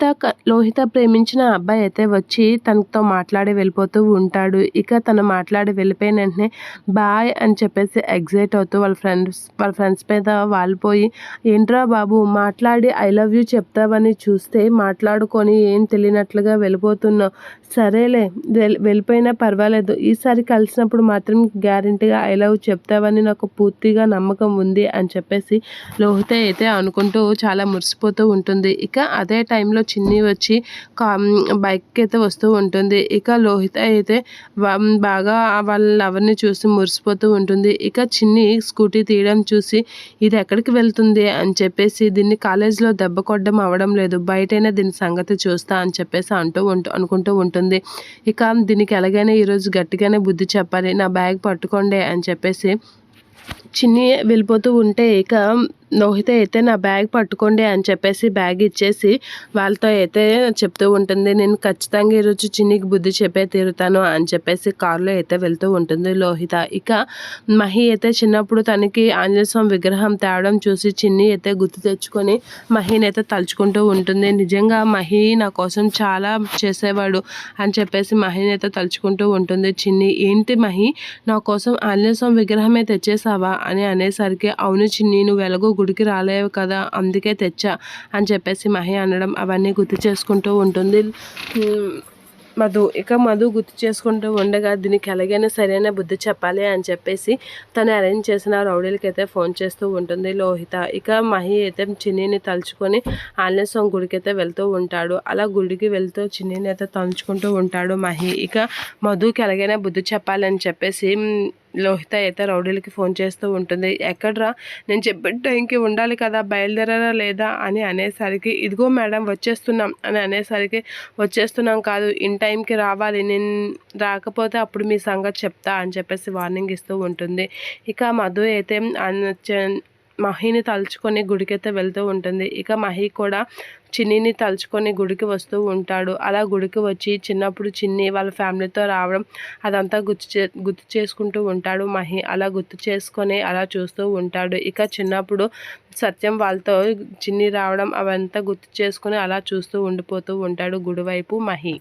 లోహిత లోహిత ప్రేమించిన అబ్బాయి అయితే వచ్చి తనతో మాట్లాడి వెళ్ళిపోతూ ఉంటాడు. ఇక తను మాట్లాడి వెళ్ళిపోయిన వెంటనే బాయ్ అని చెప్పేసి ఎగ్జైట్ అవుతూ వాళ్ళ ఫ్రెండ్స్ వాళ్ళ ఫ్రెండ్స్ మీద వాలిపోయి ఏంట్రా బాబు మాట్లాడి ఐ లవ్ యూ చెప్తావని చూస్తే మాట్లాడుకొని ఏం తెలియనట్లుగా వెళ్ళిపోతున్నావు. సరేలే వెళ్ళిపోయినా పర్వాలేదు. ఈసారి కలిసినప్పుడు మాత్రం గ్యారంటీగా ఐ లవ్ చెప్తావని నాకు పూర్తిగా నమ్మకం ఉంది అని చెప్పేసి లోహిత అయితే అనుకుంటూ చాలా మురిసిపోతూ ఉంటుంది. ఇక అదే టైంలో చిన్ని వచ్చి బైక్ అయితే వస్తూ ఉంటుంది. ఇక లోహిత అయితే బాగా వాళ్ళ లవర్ని చూసి మురిసిపోతూ ఉంటుంది. ఇక చిన్ని స్కూటీ తీయడం చూసి ఇది ఎక్కడికి వెళ్తుంది అని చెప్పేసి దీన్ని కాలేజీలో దెబ్బ కొట్టడం అవడం లేదు. బయటైనా దీని సంగతి చూస్తా అని చెప్పేసి అంటూ ఉంటూ అనుకుంటూ ఉంటుంది. ఇక దీనికి ఎలాగైనా ఈరోజు గట్టిగానే బుద్ధి చెప్పాలి. నా బ్యాగ్ పట్టుకోండి అని చెప్పేసి చిన్ని వెళ్ళిపోతూ ఉంటే ఇక లోహిత అయితే నా బ్యాగ్ పట్టుకోండి అని చెప్పేసి బ్యాగ్ ఇచ్చేసి వాళ్ళతో అయితే చెప్తూ ఉంటుంది. నేను ఖచ్చితంగా ఈరోజు చిన్నికి బుద్ధి చెప్పే తీరుతాను అని చెప్పేసి కారులో అయితే వెళ్తూ ఉంటుంది లోహిత. ఇక మహి అయితే చిన్నప్పుడు తనకి ఆంజనేయ స్వామి విగ్రహం తేవడం చూసి చిన్ని అయితే గుర్తు తెచ్చుకొని మహిని అయితే తలుచుకుంటూ ఉంటుంది. నిజంగా మహి నా కోసం చాలా చేసేవాడు అని చెప్పేసి మహిని అయితే తలుచుకుంటూ ఉంటుంది. చిన్ని ఏంటి మహి నా కోసం ఆంజనేయ స్వామి విగ్రహమే తెచ్చేసావా అని అనేసరికి అవును చిన్ని నువ్వు వెలగో గుడికి రాలేవు కదా అందుకే తెచ్చా అని చెప్పేసి మహి అనడం అవన్నీ గుర్తు చేసుకుంటూ ఉంటుంది. మధు ఇక మధు గుర్తు చేసుకుంటూ ఉండగా దీనికి ఎలాగైనా సరైన బుద్ధి చెప్పాలి అని చెప్పేసి తను అరేంజ్ చేసిన రౌడీలకి అయితే ఫోన్ చేస్తూ ఉంటుంది లోహిత. ఇక మహి అయితే చిన్నీని తలుచుకొని ఆంజనేయ గుడికి అయితే వెళ్తూ ఉంటాడు. అలా గుడికి వెళ్తూ చిన్నీని అయితే తలుచుకుంటూ ఉంటాడు మహి. ఇక మధుకి ఎలాగైనా బుద్ధి చెప్పాలని చెప్పేసి లోహిత అయితే రౌడీలకి ఫోన్ చేస్తూ ఉంటుంది. ఎక్కడ్రా? నేను చెప్పిన టైంకి ఉండాలి కదా బయలుదేరారా లేదా అని అనేసరికి ఇదిగో మేడం వచ్చేస్తున్నాం అని అనేసరికి వచ్చేస్తున్నాం కాదు ఇన్ టైంకి రావాలి నేను రాకపోతే అప్పుడు మీ సంగతి చెప్తా అని చెప్పేసి వార్నింగ్ ఇస్తూ ఉంటుంది. ఇక మధు అయితే మహిని తలుచుకొని గుడికైతే వెళ్తూ ఉంటుంది. ఇక మహి కూడా చిన్నిని తలుచుకొని గుడికి వస్తూ ఉంటాడు. అలా గుడికి వచ్చి చిన్నప్పుడు చిన్ని వాళ్ళ ఫ్యామిలీతో రావడం అదంతా గుర్తు చే గుర్తు చేసుకుంటూ ఉంటాడు మహి. అలా గుర్తు చేసుకొని అలా చూస్తూ ఉంటాడు. ఇక చిన్నప్పుడు సత్యం వాళ్ళతో చిన్ని రావడం అవంతా గుర్తు చేసుకొని అలా చూస్తూ ఉండిపోతూ ఉంటాడు గుడి వైపు మహి.